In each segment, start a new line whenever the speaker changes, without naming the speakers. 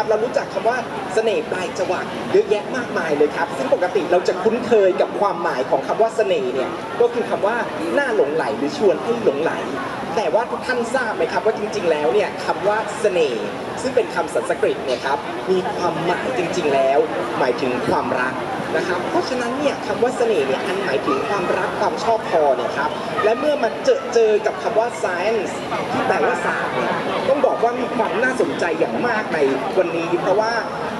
นะครับเรารู้จักคำว่าเสน่ห์ปลายจวักเยอะแยะมากมายเลยครับ ซึ่งปกติเราจะคุ้นเคยกับความหมายของคำว่าเสน่ห์เนี่ยก็คือคำว่าน่าหลงไหลหรือชวนให้หลงไหล แต่ว่าทุกท่านทราบไหมครับว่าจริง ๆ แล้วเนี่ยคำว่าเสน่ห์ซึ่งเป็นคำสันสกฤตเนี่ยครับมีความหมายจริง ๆ แล้ว หมายถึงความรัก นะครับ เพราะฉะนั้นเนี่ยคำว่าเสน่ห์เนี่ยอันหมายถึงความรักความชอบพอเนี่ยครับ และเมื่อมาเจอเจอกับคำว่า science ที่แปลว่าศาสตร์เนี่ยต้องบอกว่ามีความน่าสนใจอย่างมากในวันนี้ เพราะว่า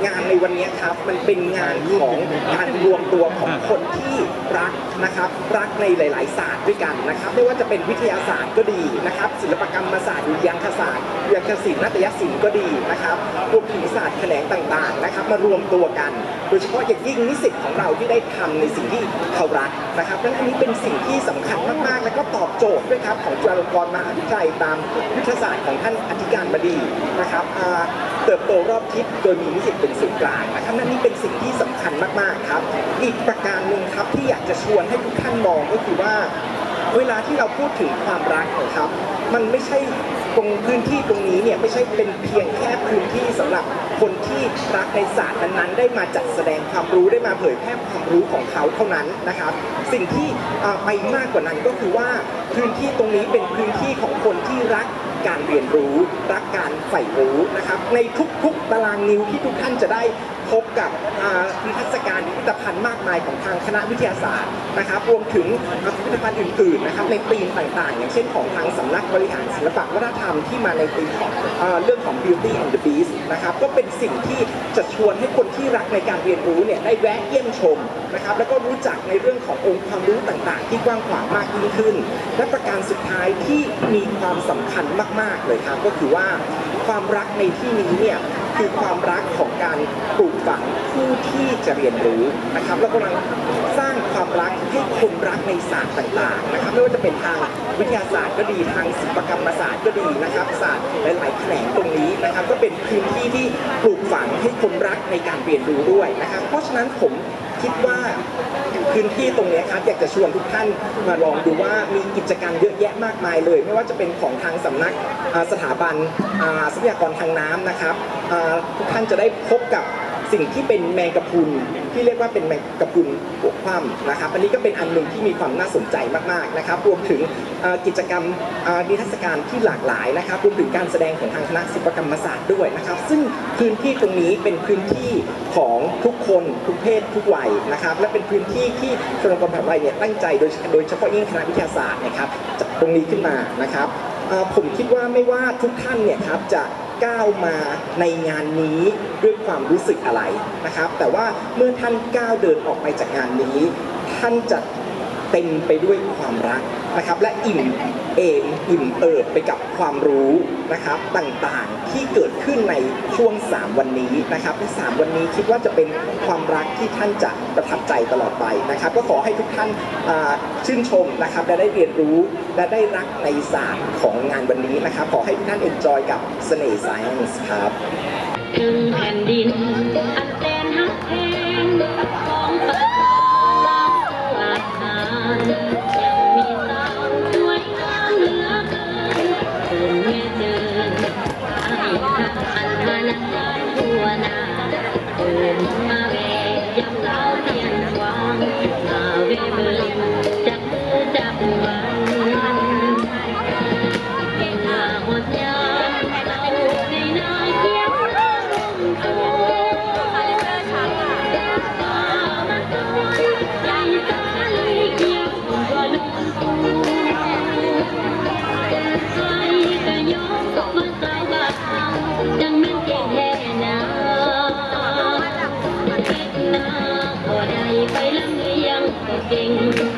งานในวันนี้ครับมันเป็นงานของการรวมตัวของคนที่รักนะครับ รักในหลาย ๆ ศาสตร์ด้วยกันนะครับ ไม่ว่าจะเป็นวิทยาศาสตร์ก็ดีนะครับ ศิลปกรรมศาสตร์หรือยังคศาสตร์ยังคศิลป์นาฏยศิลป์ก็ดีนะครับรวมถึงศาสตร์แขนงต่าง ๆ นะครับ มารวมตัวกัน โดยเฉพาะอย่างยิ่งนิสิตของเราที่ได้ทำในสิ่งที่เขารักนะครับดังนั้นอันนี้เป็นสิ่งที่สำคัญมากๆ และก็ตอบโจทย์ด้วยครับของจุฬาลงกรณ์มหาวิทยาลัยตามยุทธศาสตร์ของท่านอธิการบดีนะครับเติบโตรอบทิศโดยมีนิสิตเป็นศูนย์กลางนะครับนั่นนี่เป็นสิ่งที่สำคัญมากๆครับ อีกประการหนึ่งครับที่อยากจะชวนให้ทุกท่านมองก็คือว่า เวลาที่เราพูดถึงความรักนะครับ มันไม่ใช่ตรงพื้นที่ตรงนี้เนี่ยไม่ใช่เป็นเพียงแค่พื้นที่สำหรับคนที่รักในศาสตร์นั้นๆได้มาจัดแสดงความรู้ได้มาเผยแพร่ความรู้ของเขาเท่านั้นนะครับ สิ่งที่ไปมากกว่านั้นก็คือว่าพื้นที่ตรงนี้เป็นพื้นที่ของคนที่รัก การเรียนรู้รักการใฝ่รู้นะครับในทุกๆตารางนิ้วที่ทุกท่านจะได้พบกับนิทรรศการพิพิธภัณฑ์มากมายของทางคณะวิทยาศาสตร์นะครับรวมถึงพิพิธภัณฑ์อื่นๆนะครับในธีมต่างๆ อย่างเช่นของทางสำนักบริหารศิลปวัฒนธรรมที่มาในธีมของเรื่องของ Beauty and the Beast นะครับก็เป็นสิ่งที่จะชวนให้คนที่รักในการเรียนรู้เนี่ยได้แวะเยี่ยมชม นะครับแล้วก็รู้จักในเรื่องขององค์ความรู้ต่างๆ ที่กว้างขวางมากยิ่งขึ้น และประการสุดท้ายที่มีความสำคัญมากๆเลยครับก็คือว่าความรักในที่นี้เนี่ยคือความรักของการปลูกฝังผู้ที่จะเรียนรู้นะครับแล้วกำลังสร้างความรักให้คนรักในศาสตร์ต่างๆนะครับไม่ว่าจะเป็นทางวิทยาศาสตร์ก็ดีทางศิลปกรรมศาสตร์ก็ดีนะครับศาสตร์หลายๆแขนงตรงนี้นะครับก็เป็นพื้นที่ที่ปลูกฝังให้คนรักในการเรียนรู้ด้วยนะครับเพราะฉะนั้นผม คิดว่าพื้นที่ตรงนี้ครับอยากจะชวนทุกท่านมาลองดูว่ามีกิจกรรมเยอะแยะมากมายเลย ไม่ว่าจะเป็นของทางสำนักสถาบันทรัพยากรทางน้ำนะครับทุกท่านจะได้พบกับ สิ่งที่เป็นแมงกะพรุนที่เรียกว่าเป็นแมงกะพรุนหัวคว่ำนะครับอันนี้ก็เป็นอันหนึ่งที่มีความน่าสนใจมากๆนะครับรวมถึงกิจกรรมนิทรรศการที่หลากหลายนะครับรวมถึงการแสดงของทางคณะศิลปกรรมศาสตร์ด้วยนะครับ ซึ่งพื้นที่ตรงนี้เป็นพื้นที่ของทุกคนทุกเพศทุกวัยนะครับ และเป็นพื้นที่ที่ชนกรมแผ่นดินเนี่ยตั้งใจโดยโดยเฉพาะยิ่งคณะวิทยาศาสตร์นะครับจัดตรงนี้ขึ้นมานะครับผมคิดว่าไม่ว่าทุกท่านเนี่ยครับจะ ก้าวมาในงานนี้ด้วยความรู้สึกอะไรนะครับ แต่ว่าเมื่อท่านก้าวเดินออกไปจากงานนี้ ท่านจะเต็มไปด้วยความรักนะครับ และอิ่ม เอมอิ่มเอิบไปกับความรู้นะครับต่างๆที่เกิดขึ้นในช่วง 3 วันนี้นะครับใน3วันนี้คิดว่าจะเป็นความรักที่ท่านจะประทับใจตลอดไปนะครับ ก็ขอให้ทุกท่านชื่นชมนะครับและได้เรียนรู้และได้รักในศาสตร์ของงานวันนี้นะครับ ขอให้ทุกท่านเอ็นจอยกับเสน่ห์ Science ครับ
ถึงแผ่นดินอันแสนหักแพงของประ sing.